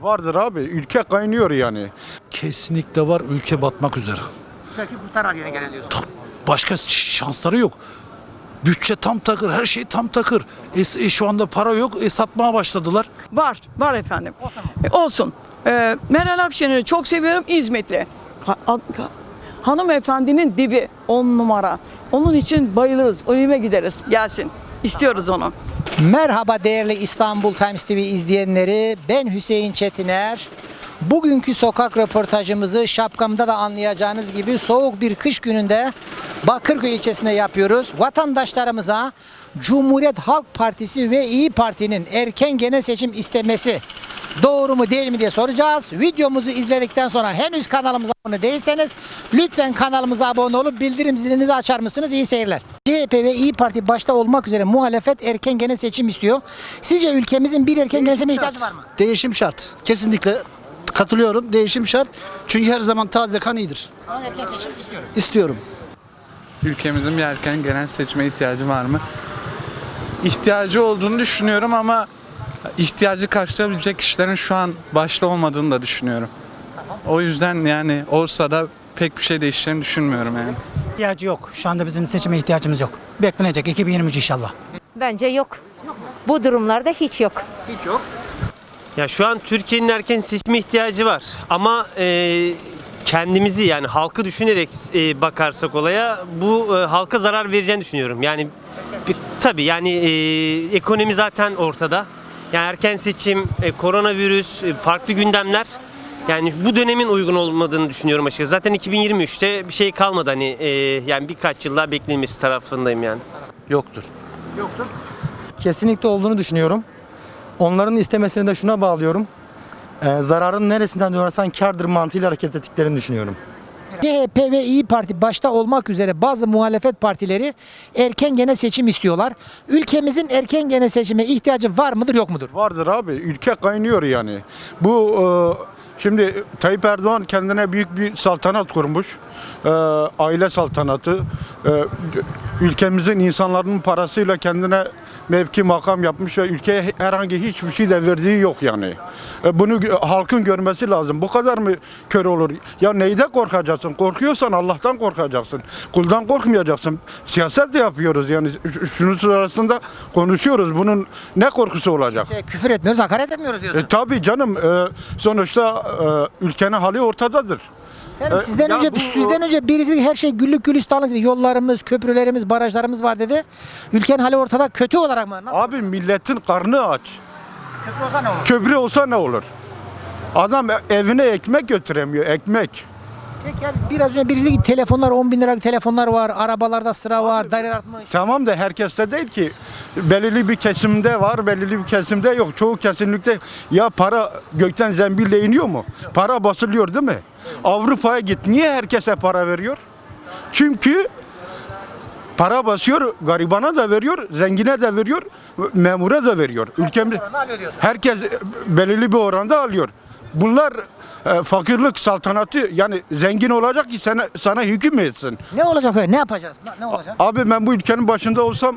Vardır abi. Ülke kaynıyor yani. Kesinlikle var ülke batmak üzere. Belki kurtarar yine gene diyorsun. Başka şansları yok. Bütçe tam takır, her şey tam takır. E, e, şu anda para yok, e, satmaya başladılar. Var, var efendim. E, Olsun. Ee, Meral Akşener'i çok seviyorum İzmitli. Ha- ha- ha- hanımefendinin dibi on numara. Onun için bayılırız. Ölüme gideriz. Gelsin. İstiyoruz onu. Merhaba değerli İstanbul Times TV izleyenleri. Ben Hüseyin Çetiner. Bugünkü sokak röportajımızı şapkamda da anlayacağınız gibi soğuk bir kış gününde Bakırköy ilçesinde yapıyoruz. Vatandaşlarımıza Cumhuriyet Halk Partisi ve İyi Parti'nin erken genel seçim istemesi doğru mu değil mi diye soracağız. Videomuzu izledikten sonra henüz kanalımıza abone değilseniz lütfen kanalımıza abone olup bildirim zilinizi açar mısınız? İyi seyirler. CHP ve İyi Parti başta olmak üzere muhalefet erken genel seçim istiyor. Sizce ülkemizin bir erken genel seçime ihtiyacı var mı? Değişim şart. Kesinlikle katılıyorum. Değişim şart. Çünkü her zaman taze kan iyidir. Ama erken seçim istiyoruz. İstiyorum. Ülkemizin bir erken genel seçime ihtiyacı var mı? İhtiyacı olduğunu düşünüyorum ama ihtiyacı karşılayabilecek kişilerin şu an başta olmadığını da düşünüyorum. O yüzden yani olsa da pek bir şey değişeceğini düşünmüyorum yani. İhtiyacı yok. Şu anda bizim seçime ihtiyacımız yok. Beklenecek 2023 inşallah. Bence yok. Bu durumlarda hiç yok. Hiç yok. Ya şu an Türkiye'nin erken seçime ihtiyacı var. Ama e, kendimizi yani halkı düşünerek e, bakarsak olaya bu e, halka zarar vereceğini düşünüyorum. Yani bir- tabii yani e, ekonomi zaten ortada. Yani erken seçim, e, koronavirüs, e, farklı gündemler yani bu dönemin uygun olmadığını düşünüyorum açıkçası. Zaten 2023'te bir şey kalmadı hani e, yani birkaç yıl daha beklenmesi tarafındayım yani. Yoktur. Yoktur. Kesinlikle olduğunu düşünüyorum. Onların istemesini de şuna bağlıyorum. Ee, zararın neresinden dönersen kardır mantığıyla hareket ettiklerini düşünüyorum. CHP ve İyi Parti başta olmak üzere bazı muhalefet partileri erken genel seçim istiyorlar. Ülkemizin erken genel seçime ihtiyacı var mıdır yok mudur? Vardır abi. Ülke kaynıyor yani. Bu e, şimdi Tayyip Erdoğan kendine büyük bir saltanat kurmuş. E, aile saltanatı. E, ülkemizin insanların parasıyla kendine mevki makam yapmış ve ülkeye herhangi hiçbir şey de verdiği yok yani. E, bunu halkın görmesi lazım. Bu kadar mı kör olur? Ya neyde korkacaksın? Korkuyorsan Allah'tan korkacaksın. Kuldan korkmayacaksın. Siyaset de yapıyoruz yani. Şunun sırasında konuşuyoruz. Bunun ne korkusu olacak? Şey, küfür etmiyoruz, hakaret etmiyoruz diyorsun. E tabi canım e, sonuçta e, ülkenin hali ortadadır. Efendim, e, sizden ya önce bu- sizden önce birisi her şey güllük gülistanlık dedi. Yollarımız, köprülerimiz, barajlarımız var dedi. Ülkenin hali ortada kötü olarak mı? Nasıl? Abi milletin karnı aç. köprü olsa ne olur? Köprü olsa ne olur? Adam evine ekmek götüremiyor ekmek. Peki yani biraz önce birisi dedi ki telefonlar 10 bin liralık telefonlar var, arabalarda sıra var, daire artmış. Tamam da herkeste değil ki. Belirli bir kesimde var, belirli bir kesimde yok. Çoğu kesinlikle ya para gökten zembille iniyor mu? Para basılıyor değil mi? Avrupa'ya git. Niye herkese para veriyor? Çünkü para basıyor, garibana da veriyor, zengine de veriyor, memura da veriyor. Ülkemiz herkes belirli bir oranda alıyor. Bunlar e, fakirlik saltanatı yani zengin olacak ki sana, sana hüküm etsin. Ne olacak böyle? Ne yapacağız? Ne, ne olacak? Abi ben bu ülkenin başında olsam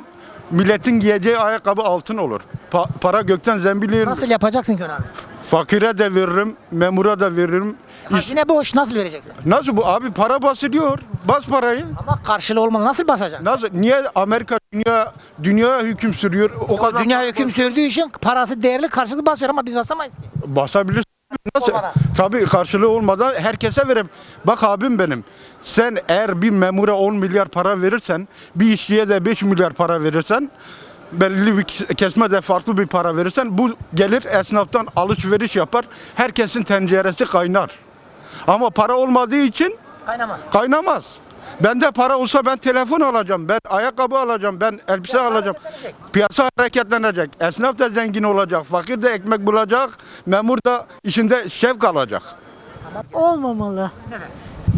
milletin giyeceği ayakkabı altın olur. Pa- para gökten zembilir. Nasıl yapacaksın ki onu abi? Fakire de veririm, memura da veririm. İş- Hazine boş nasıl vereceksin? Nasıl bu? Abi para basılıyor. Bas parayı. Ama karşılığı olmadan nasıl basacaksın? Nasıl? Niye Amerika dünya dünya hüküm sürüyor? O kadar Dünya hüküm sürdüğü için parası değerli karşılığı basıyor ama biz basamayız ki. basabilir. Nasıl? Olmadan. Tabii karşılığı olmadan herkese verip bak abim benim. Sen eğer bir memura 10 milyar para verirsen, bir işçiye de 5 milyar para verirsen, belirli bir kesme de farklı bir para verirsen bu gelir esnaftan alışveriş yapar. Herkesin tenceresi kaynar. Ama para olmadığı için Kaynamaz. kaynamaz. Bende para olsa ben telefon alacağım, ben ayakkabı alacağım, ben elbise alacağım. hareketlenecek. Piyasa hareketlenecek. Esnaf da zengin olacak, fakir de ekmek bulacak, memur da işinde şevk alacak. Olmamalı. Neden?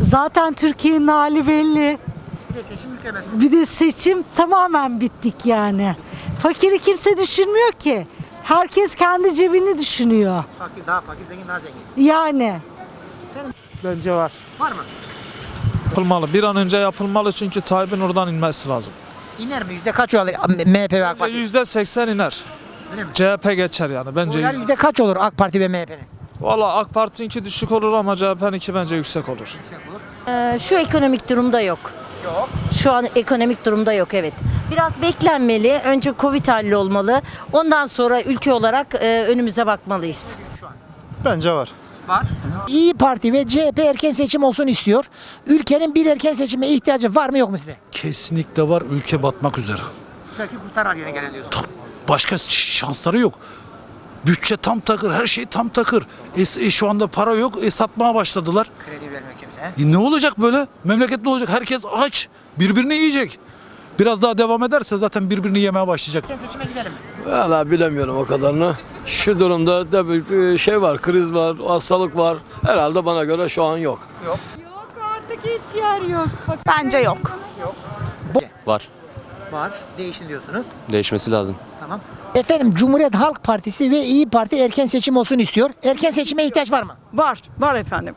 Zaten Türkiye'nin hali belli. Bir de seçim ülkemez. Bir de seçim tamamen bittik yani. Fakiri kimse düşünmüyor ki. Herkes kendi cebini düşünüyor. Fakir daha fakir, zengin daha zengin. Yani. Bence var. Var mı? Yapılmalı. Bir an önce yapılmalı çünkü Tayyip'in oradan inmesi lazım. İner mi? Yüzde kaç olur MHP ve AK Parti? %80 iner. Öyle mi? CHP geçer yani bence. Yani yüzde kaç olur AK Parti ve MHP'nin? Valla AK Parti'ninki düşük olur ama CHP'ninki bence yüksek olur. Ee, şu ekonomik durumda yok. Yok. Şu an ekonomik durumda yok evet. Biraz beklenmeli. Önce Covid hallolmalı. Ondan sonra ülke olarak e, önümüze bakmalıyız. Bence var. İyi Parti ve CHP erken seçim olsun istiyor. Ülkenin bir erken seçime ihtiyacı var mı yok mu sizde? Kesinlikle var. Ülke batmak üzere. Belki kurtarar yine gelen diyorsun. Başka şansları yok. Bütçe tam takır, her şey tam takır. E, e, şu anda para yok, e, satmaya başladılar. Kredi vermiyor kimse. E, ne olacak böyle? Memleket ne olacak? Herkes aç, birbirini yiyecek. Biraz daha devam ederse zaten birbirini yemeye başlayacak. Erken seçime gidelim mi? Valla bilemiyorum o kadarını. Şu durumda da bir şey var, kriz var, hastalık var. Herhalde bana göre şu an yok. Bence yok. Var. Var. Değişin diyorsunuz. Değişmesi lazım. Tamam. Efendim Cumhuriyet Halk Partisi ve İyi Parti erken seçim olsun istiyor. Erken seçime ihtiyaç var mı? Var, var efendim.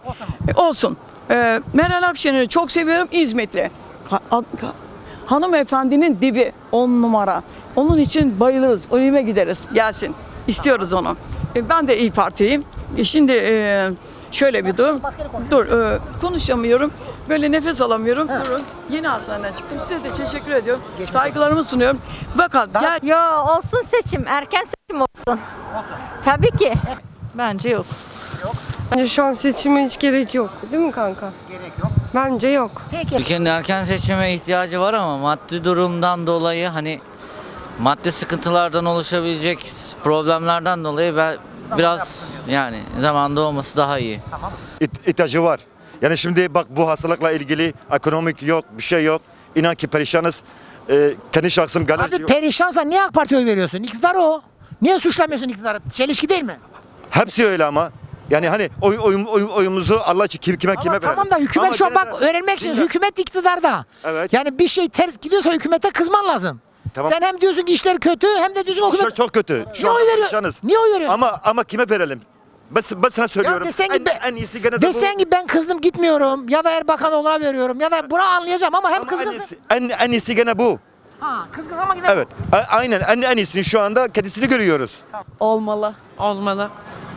E, Olsun. Ee, Meral Akşener'i çok seviyorum, İzmitli. Ha- ha- ha- hanımefendinin dibi, on numara. Onun için bayılırız, ölüme gideriz, gelsin. İstiyoruz onu. E, ben de İyi Parti'yim. E, şimdi e, şöyle bir durum. Dur, e, konuşamıyorum. Böyle nefes alamıyorum. Durun. Yeni hastaneden çıktım. Size de teşekkür ediyorum. Saygılarımı sunuyorum. Fakat gel Yo olsun seçim. Erken seçim olsun. Olsun. Tabii ki. Bence yok. Bence şu an seçime hiç gerek yok. Değil mi kanka? Gerek yok. Bence yok. Peki. Ülkenin erken seçime ihtiyacı var ama maddi durumdan dolayı hani maddi sıkıntılardan oluşabilecek problemlerden dolayı ben biraz yani zamanda olması daha iyi. ihtiyacı var. Yani şimdi bak bu hastalıkla ilgili ekonomik yok, bir şey yok. İnan ki perişanız. Ee, kendi şahsım galerci Abi yok. perişansa niye AK Parti'ye oy veriyorsun? İktidar o. Niye suçlamıyorsun iktidarı? Çelişki değil mi? Hepsi öyle ama. Yani hani oy, oyum- oyum- oyumuzu Allah için kim, kime Ama kime verelim. tamam da hükümet Ama şu an gene bak de- öğrenmek için hükümet iktidarda. Evet. Yani bir şey ters gidiyorsa hükümete kızman lazım. Tamam. Sen hem diyorsun ki işler kötü hem de diyorsun İşler hükümet... çok kötü. Şu Niye oy veriyor? perişanız. Niye oy veriyorsun? Ama ama kime verelim? Ben, ben sana söylüyorum. desen ki en, ben- en iyisi gene de bu. Desen ki ben kızdım gitmiyorum ya da Erbakanoğlu'na veriyorum ya da bunu anlayacağım ama hem Ama en kızgınsın. iyisi, en, en iyisi gene bu. Ha kızgın ama gidelim. Evet. A- aynen en, en iyisini şu anda kendisini görüyoruz. Olmalı. Olmalı.